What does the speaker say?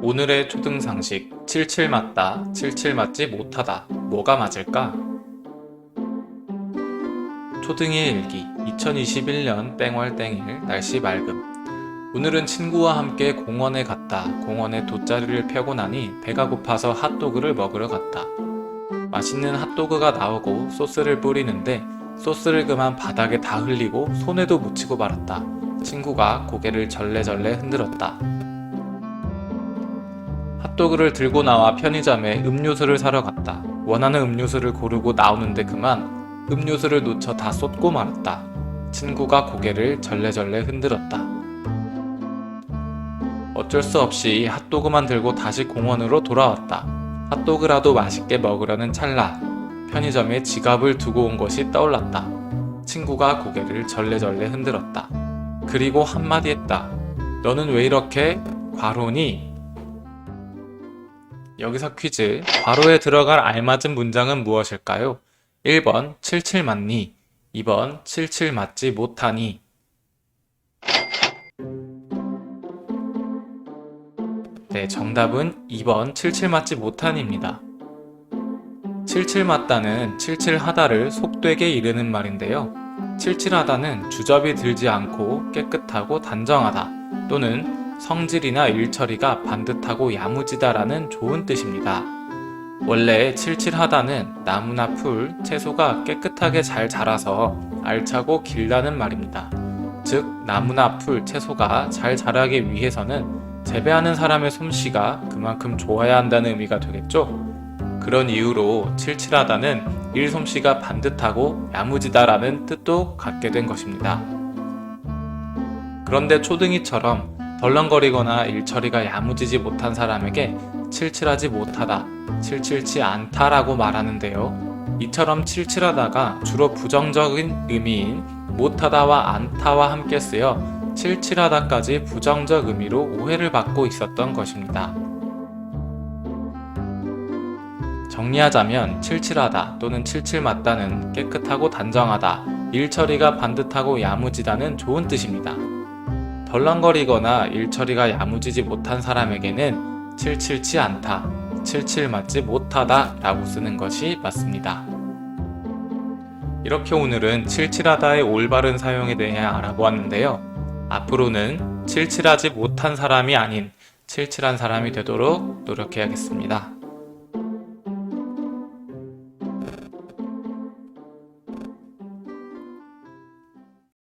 오늘의 초등상식 77 맞다, 77 맞지 못하다. 뭐가 맞을까? 초등의 일기 2021년 땡월 땡일 날씨 맑음 오늘은 친구와 함께 공원에 갔다. 공원에 돗자리를 펴고 나니 배가 고파서 핫도그를 먹으러 갔다. 맛있는 핫도그가 나오고 소스를 뿌리는데 소스를 그만 바닥에 다 흘리고 손에도 묻히고 말았다. 친구가 고개를 절레절레 흔들었다. 핫도그를 들고 나와 편의점에 음료수를 사러 갔다. 원하는 음료수를 고르고 나오는데 그만 음료수를 놓쳐 다 쏟고 말았다. 친구가 고개를 절레절레 흔들었다. 어쩔 수 없이 핫도그만 들고 다시 공원으로 돌아왔다. 핫도그라도 맛있게 먹으려는 찰나 편의점에 지갑을 두고 온 것이 떠올랐다. 친구가 고개를 절레절레 흔들었다. 그리고 한마디 했다. 너는 왜 이렇게 과로니? 여기서 퀴즈. 괄호에 들어갈 알맞은 문장은 무엇일까요? 1번 77 맞니? 2번 77 맞지 못하니? 네, 정답은 2번 77 맞지 못하니입니다. 77 맞다는 77 하다를 속되게 이르는 말인데요. 77 하다는 주접이 들지 않고 깨끗하고 단정하다 또는 성질이나 일처리가 반듯하고 야무지다라는 좋은 뜻입니다. 원래 칠칠하다는 나무나 풀, 채소가 깨끗하게 잘 자라서 알차고 길다는 말입니다. 즉, 나무나 풀, 채소가 잘 자라기 위해서는 재배하는 사람의 솜씨가 그만큼 좋아야 한다는 의미가 되겠죠? 그런 이유로 칠칠하다는 일 솜씨가 반듯하고 야무지다라는 뜻도 갖게 된 것입니다. 그런데 초등이처럼 덜렁거리거나 일처리가 야무지지 못한 사람에게 칠칠하지 못하다, 칠칠치 않다라고 말하는데요. 이처럼 칠칠하다가 주로 부정적인 의미인 못하다와 않다와 함께 쓰여 칠칠하다까지 부정적 의미로 오해를 받고 있었던 것입니다. 정리하자면 칠칠하다 또는 칠칠 맞다는 깨끗하고 단정하다, 일처리가 반듯하고 야무지다는 좋은 뜻입니다. 덜렁거리거나 일처리가 야무지지 못한 사람에게는 칠칠치 않다, 칠칠 맞지 못하다 라고 쓰는 것이 맞습니다. 이렇게 오늘은 칠칠하다의 올바른 사용에 대해 알아보았는데요. 앞으로는 칠칠하지 못한 사람이 아닌 칠칠한 사람이 되도록 노력해야겠습니다.